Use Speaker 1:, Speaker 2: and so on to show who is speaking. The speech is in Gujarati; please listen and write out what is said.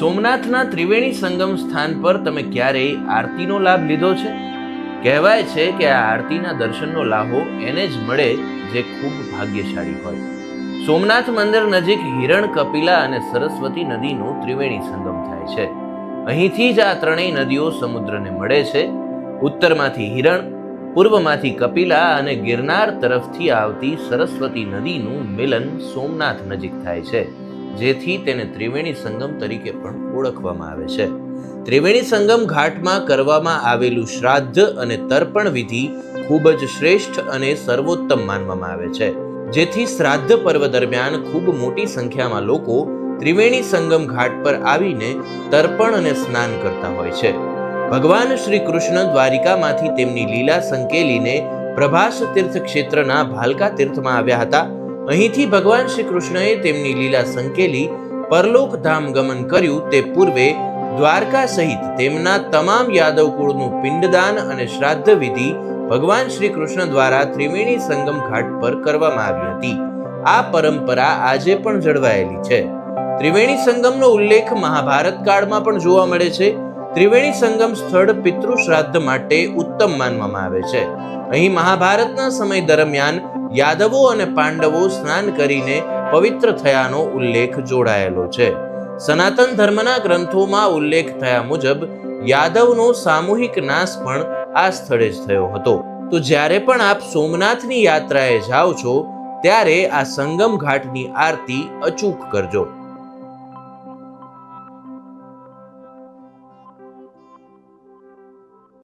Speaker 1: સોમનાથના ત્રિવેણી સંગમ સ્થાન પર તમે ક્યારેય આરતીનો લાભ લીધો છે? કહેવાય છે કે આ આરતીના દર્શનનો લાહો એને જ મળે જે ખૂબ ભાગ્યશાળી હોય. સોમનાથ મંદિર નજીક હિરણ કપિલા અને સરસ્વતી નદીનું ત્રિવેણી સંગમ થાય છે. અહીંથી જ આ ત્રણેય નદીઓ સમુદ્રને મળે છે. ઉત્તરમાંથી હિરણ, પૂર્વમાંથી કપિલા અને ગિરનાર તરફથી આવતી સરસ્વતી નદીનું મિલન સોમનાથ નજીક થાય છે. જેથી તેને ત્રિવેણી સંગમ તરીકે પણ ઓળખવામાં આવે છે. ત્રિવેણી સંગમ ઘાટમાં કરવામાં આવેલું શ્રાદ્ધ અને તર્પણ વિધિ ખૂબ જ શ્રેષ્ઠ અને સર્વોત્તમ માનવામાં આવે છે. જેથી શ્રાદ્ધ પર્વ દરમિયાન ખૂબ મોટી સંખ્યામાં લોકો ત્રિવેણી સંગમ ઘાટ પર આવીને તર્પણ અને સ્નાન કરતા હોય છે. ભગવાન શ્રી કૃષ્ણ દ્વારિકામાંથી તેમની લીલા સંકેલીને પ્રભાસ તીર્થ ક્ષેત્રના ભાલકા તીર્થમાં આવ્યા હતા. અહીંથી ભગવાન શ્રી કૃષ્ણએ તેમની લીલા સંકેલી પરલોક ધામ ગમન કર્યું તે પૂર્વે દ્વારકા સહિત તેમના તમામ યાદવ કુળનું પિંડદાન અને શ્રાદ્ધ વિધિ ભગવાન શ્રી કૃષ્ણ દ્વારા ત્રિવેણી સંગમ ઘાટ પર કરવામાં આવી હતી. આ પરંપરા આજે પણ જળવાયેલી છે. ત્રિવેણી સંગમનો ઉલ્લેખ મહાભારત કાળમાં પણ જોવા મળે છે. ત્રિવેણી સંગમ સ્થળ પિતૃ શ્રાદ્ધ માટે ઉત્તમ માનવામાં આવે છે. અહીં મહાભારતના સમય દરમિયાન યાદવો અને પાંડવો સ્નાન કરીને પવિત્ર થયાનો ઉલ્લેખ જોડાયેલો છે. સનાતન ધર્મના ગ્રંથોમાં ઉલ્લેખ થયા મુજબ, યાદવનો સામૂહિક નાશ પણ આ સ્થળે જ થયો હતો. તો જ્યારે પણ આપ સોમનાથની યાત્રાએ જાઓ છો, ત્યારે આ સંગમ ઘાટની આરતી અચૂક કરજો.